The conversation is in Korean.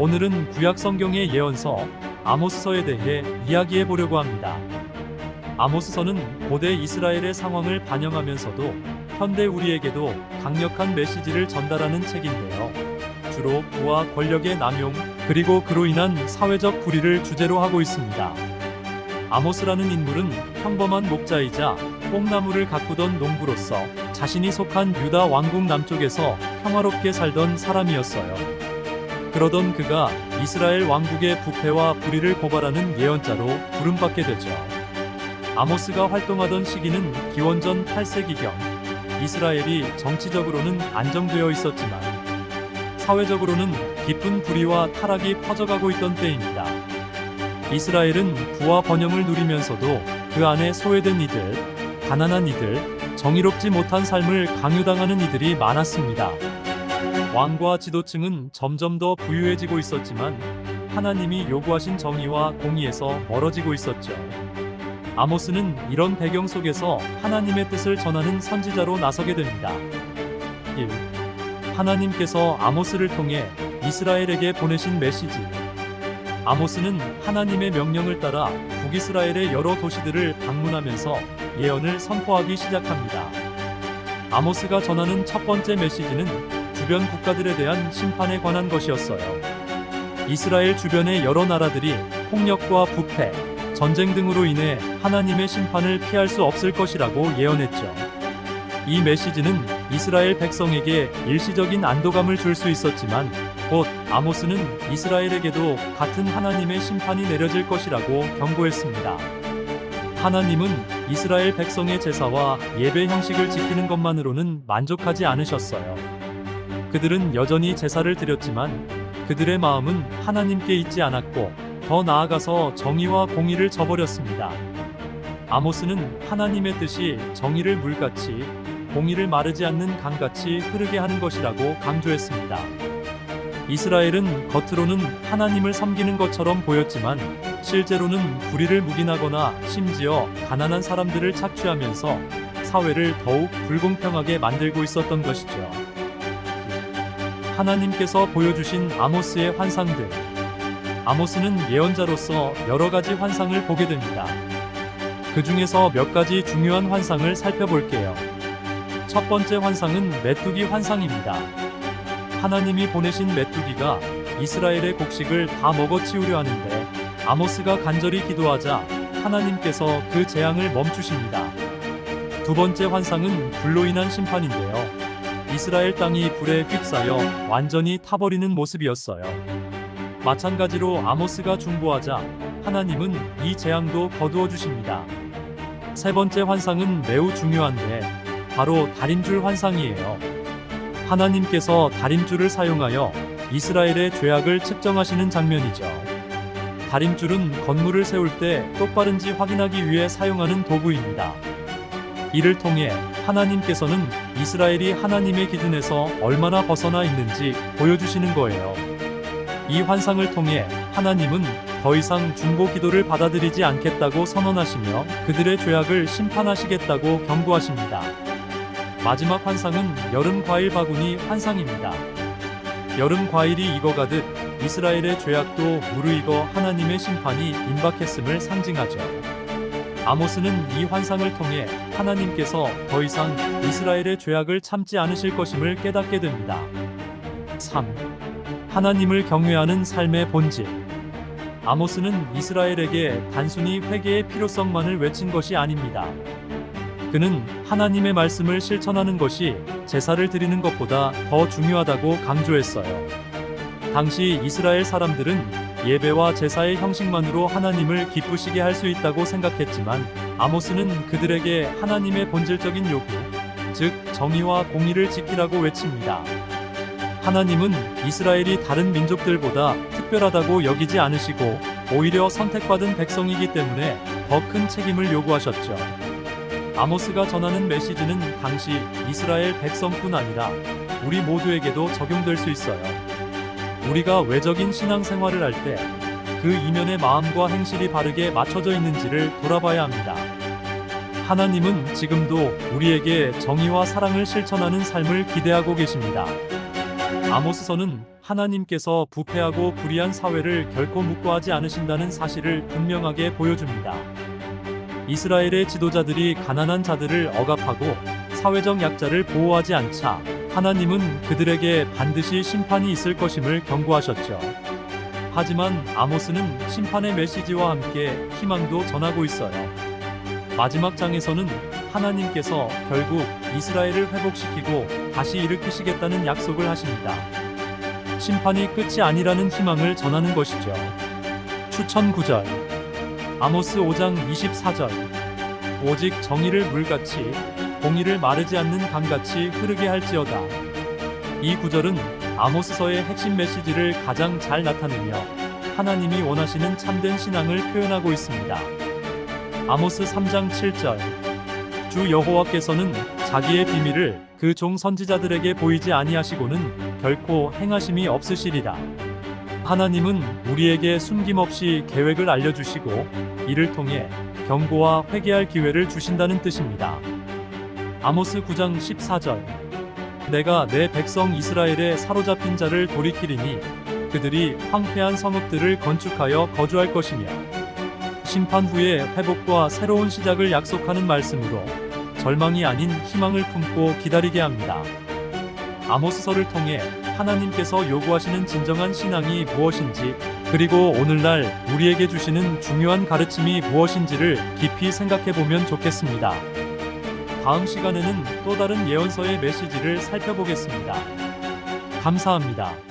오늘은 구약 성경의 예언서 아모스서에 대해 이야기해 보려고 합니다. 아모스서는 고대 이스라엘의 상황을 반영하면서도 현대 우리에게도 강력한 메시지를 전달하는 책인데요. 주로 부와 권력의 남용, 그리고 그로 인한 사회적 불의를 주제로 하고 있습니다. 아모스라는 인물은 평범한 목자이자 뽕나무를 가꾸던 농부로서 자신이 속한 유다 왕국 남쪽에서 평화롭게 살던 사람이었어요. 그러던 그가 이스라엘 왕국의 부패와 불의를 고발하는 예언자로 부름받게 되죠. 아모스가 활동하던 시기는 기원전 8세기경 이스라엘이 정치적으로는 안정되어 있었지만 사회적으로는 깊은 불의와 타락이 퍼져가고 있던 때입니다. 이스라엘은 부와 번영을 누리면서도 그 안에 소외된 이들, 가난한 이들, 정의롭지 못한 삶을 강요당하는 이들이 많았습니다. 왕과 지도층은 점점 더 부유해지고 있었지만 하나님이 요구하신 정의와 공의에서 멀어지고 있었죠. 아모스는 이런 배경 속에서 하나님의 뜻을 전하는 선지자로 나서게 됩니다. 1. 하나님께서 아모스를 통해 이스라엘에게 보내신 메시지. 아모스는 하나님의 명령을 따라 북이스라엘의 여러 도시들을 방문하면서 예언을 선포하기 시작합니다. 아모스가 전하는 첫 번째 메시지는 주변 국가들에 대한 심판에 관한 것이었어요. 이스라엘 주변의 여러 나라들이 폭력과 부패, 전쟁 등으로 인해 하나님의 심판을 피할 수 없을 것이라고 예언했죠. 이 메시지는 이스라엘 백성에게 일시적인 안도감을 줄 수 있었지만 곧 아모스는 이스라엘에게도 같은 하나님의 심판이 내려질 것이라고 경고했습니다. 하나님은 이스라엘 백성의 제사와 예배 형식을 지키는 것만으로는 만족하지 않으셨어요. 그들은 여전히 제사를 드렸지만 그들의 마음은 하나님께 있지 않았고 더 나아가서 정의와 공의를 저버렸습니다. 아모스는 하나님의 뜻이 정의를 물같이 공의를 마르지 않는 강같이 흐르게 하는 것이라고 강조했습니다. 이스라엘은 겉으로는 하나님을 섬기는 것처럼 보였지만 실제로는 불의를 묵인하거나 심지어 가난한 사람들을 착취하면서 사회를 더욱 불공평하게 만들고 있었던 것이죠. 하나님께서 보여주신 아모스의 환상들. 아모스는 예언자로서 여러 가지 환상을 보게 됩니다. 그 중에서 몇 가지 중요한 환상을 살펴볼게요. 첫 번째 환상은 메뚜기 환상입니다. 하나님이 보내신 메뚜기가 이스라엘의 곡식을 다 먹어치우려 하는데 아모스가 간절히 기도하자 하나님께서 그 재앙을 멈추십니다. 두 번째 환상은 불로 인한 심판인데요. 이스라엘 땅이 불에 휩싸여 완전히 타버리는 모습이었어요. 마찬가지로 아모스가 중보하자 하나님은 이 재앙도 거두어 주십니다. 세 번째 환상은 매우 중요한데 바로 다림줄 환상이에요. 하나님께서 다림줄을 사용하여 이스라엘의 죄악을 측정하시는 장면이죠. 다림줄은 건물을 세울 때 똑바른지 확인하기 위해 사용하는 도구입니다. 이를 통해 하나님께서는 이스라엘이 하나님의 기준에서 얼마나 벗어나 있는지 보여주시는 거예요. 이 환상을 통해 하나님은 더 이상 중보 기도를 받아들이지 않겠다고 선언하시며 그들의 죄악을 심판하시겠다고 경고하십니다. 마지막 환상은 여름 과일 바구니 환상입니다. 여름 과일이 익어가듯 이스라엘의 죄악도 무르익어 하나님의 심판이 임박했음을 상징하죠. 아모스는 이 환상을 통해 하나님께서 더 이상 이스라엘의 죄악을 참지 않으실 것임을 깨닫게 됩니다. 3. 하나님을 경외하는 삶의 본질. 아모스는 이스라엘에게 단순히 회개의 필요성만을 외친 것이 아닙니다. 그는 하나님의 말씀을 실천하는 것이 제사를 드리는 것보다 더 중요하다고 강조했어요. 당시 이스라엘 사람들은 예배와 제사의 형식만으로 하나님을 기쁘시게 할 수 있다고 생각했지만 아모스는 그들에게 하나님의 본질적인 요구, 즉 정의와 공의를 지키라고 외칩니다. 하나님은 이스라엘이 다른 민족들보다 특별하다고 여기지 않으시고 오히려 선택받은 백성이기 때문에 더 큰 책임을 요구하셨죠. 아모스가 전하는 메시지는 당시 이스라엘 백성뿐 아니라 우리 모두에게도 적용될 수 있어요. 우리가 외적인 신앙생활을 할 때 그 이면의 마음과 행실이 바르게 맞춰져 있는지를 돌아봐야 합니다. 하나님은 지금도 우리에게 정의와 사랑을 실천하는 삶을 기대하고 계십니다. 아모스서는 하나님께서 부패하고 불의한 사회를 결코 묵과하지 않으신다는 사실을 분명하게 보여줍니다. 이스라엘의 지도자들이 가난한 자들을 억압하고 사회적 약자를 보호하지 않자 하나님은 그들에게 반드시 심판이 있을 것임을 경고하셨죠. 하지만 아모스는 심판의 메시지와 함께 희망도 전하고 있어요. 마지막 장에서는 하나님께서 결국 이스라엘을 회복시키고 다시 일으키시겠다는 약속을 하십니다. 심판이 끝이 아니라는 희망을 전하는 것이죠. 추천 구절 아모스 5장 24절 오직 정의를 물같이 공의를 마르지 않는 강같이 흐르게 할지어다. 이 구절은 아모스서의 핵심 메시지를 가장 잘 나타내며 하나님이 원하시는 참된 신앙을 표현하고 있습니다. 아모스 3장 7절 주 여호와께서는 자기의 비밀을 그 종 선지자들에게 보이지 아니하시고는 결코 행하심이 없으시리라. 하나님은 우리에게 숨김없이 계획을 알려주시고 이를 통해 경고와 회개할 기회를 주신다는 뜻입니다. 아모스 9장 14절 내가 내 백성 이스라엘의 사로잡힌 자를 돌이키리니 그들이 황폐한 성읍들을 건축하여 거주할 것이며 심판 후에 회복과 새로운 시작을 약속하는 말씀으로 절망이 아닌 희망을 품고 기다리게 합니다. 아모스서를 통해 하나님께서 요구하시는 진정한 신앙이 무엇인지 그리고 오늘날 우리에게 주시는 중요한 가르침이 무엇인지를 깊이 생각해 보면 좋겠습니다. 다음 시간에는 또 다른 예언서의 메시지를 살펴보겠습니다. 감사합니다.